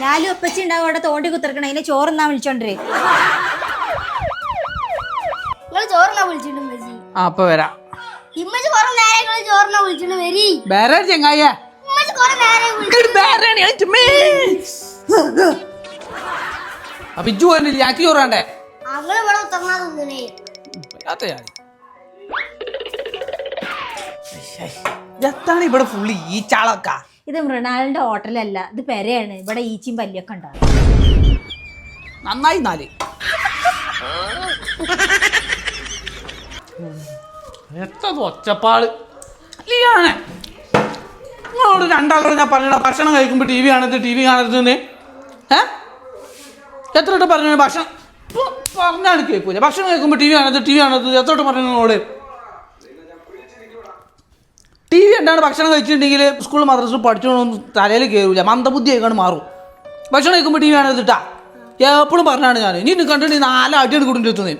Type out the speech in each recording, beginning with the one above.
ലാലു ഒപ്പച്ചി ഉണ്ടാവും അവിടെ തോണ്ടി കുത്തിറക്കണ അതിനെ ചോറുന്നാ വിളിച്ചോണ്ടേ നിങ്ങൾ ചോറിനാ വിളിച്ചിട്ട് ഉമ്മച്ചി? ആ അപ്പൊ വരാം. ഇമ്മച്ചി കുറെ നേരം നിങ്ങൾ ചോറിനാ വിളിച്ചിട്ട് വരി. വേറെ ചെങ്ങായ ഉമ്മച്ചി കുറെ നേരം വിളിച്ചു അപ്പൊ ഇജ്ജു പറഞ്ഞില്ല ഞാക്ക് ചോറാണ്ടേ? അങ്ങൾ ഇവിടെ ഉത്തർന്നാ തിന്നണേ. എത്താണ് ഇവിടെ ഫുള്ള് ഈ ചാളക്ക? ഇത് മൃണാളിന്റെ ഹോട്ടലല്ല ഇത് പെരയാണ്. ഇവിടെ ഈച്ചിയും പല്ലിയൊക്കെ ഉണ്ടാവും. നന്നായി നാല്. എത്ര ഒച്ചപ്പാട്. നിങ്ങളോട് രണ്ടാളോട് ഞാൻ പറഞ്ഞ ഭക്ഷണം കഴിക്കുമ്പോൾ ടി വി കാണരുത് ടി വി കാണരുതെന്ന്. ഏ? എത്ര പറഞ്ഞു ഭക്ഷണം പറഞ്ഞാണ് കേൾക്കൂല. ഭക്ഷണം കഴിക്കുമ്പോൾ ടി വി കാണരുത് ടി വി കാണരുത്. എത്ര പറഞ്ഞു നിങ്ങളോട് ടി എന്താണ് ഭക്ഷണം കഴിച്ചിട്ടുണ്ടെങ്കിൽ സ്കൂൾ മദ്രസ് പഠിച്ചോണ്ടൊന്നും തലയിൽ കയറില്ല മന്ദബുദ്ധി ആയിക്കാണ്ട് മാറും. ഭക്ഷണം കഴിക്കുമ്പോൾ ടി വി ആണ് ഇതിട്ടാ എപ്പോഴും പറഞ്ഞാണ് ഞാൻ ഇനി കണ്ടിട്ട് നാല് അടിയാണ് കൂടി എത്തുന്നേ.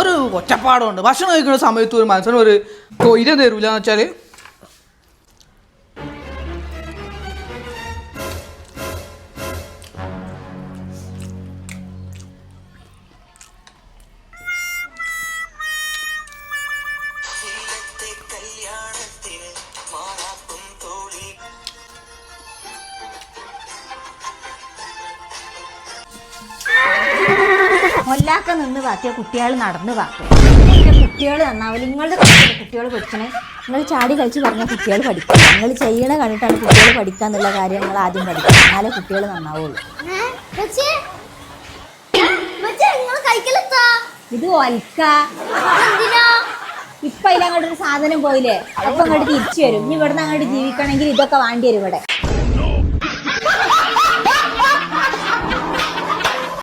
ഒരു ഒറ്റപ്പാടുണ്ട്. ഭക്ഷണം കഴിക്കുന്ന സമയത്ത് ഒരു മനസ്സിന് ഒരു കൊയില തരൂല എന്ന് വെച്ചാൽ കൊല്ലാക്ക നിന്ന് വാക്കിയ കുട്ടികൾ നടന്ന് വാക്കുക കുട്ടികൾ നന്നാവില്ല നിങ്ങളുടെ കുട്ടികൾ പഠിക്കണേ? നിങ്ങൾ ചാടി കളിച്ച് പറഞ്ഞ കുട്ടികൾ പഠിക്കും. നിങ്ങൾ ചെയ്യണ കണ്ടിട്ടാണ് കുട്ടികൾ പഠിക്കുക എന്നുള്ള കാര്യം നിങ്ങൾ ആദ്യം പഠിക്കുക. എന്നാലേ കുട്ടികൾ നന്നാവുള്ളൂ. ഇത് എന്തിനാ ഇപ്പൊ അതിലങ്ങോട്ടൊരു സാധനം പോയില്ലേ? അപ്പൊ അങ്ങോട്ട് തിരിച്ചു വരും. ഇനി ഇവിടുന്ന് അങ്ങോട്ട് ജീവിക്കണമെങ്കിൽ ഇതൊക്കെ വേണ്ടി വരും ഇവിടെ.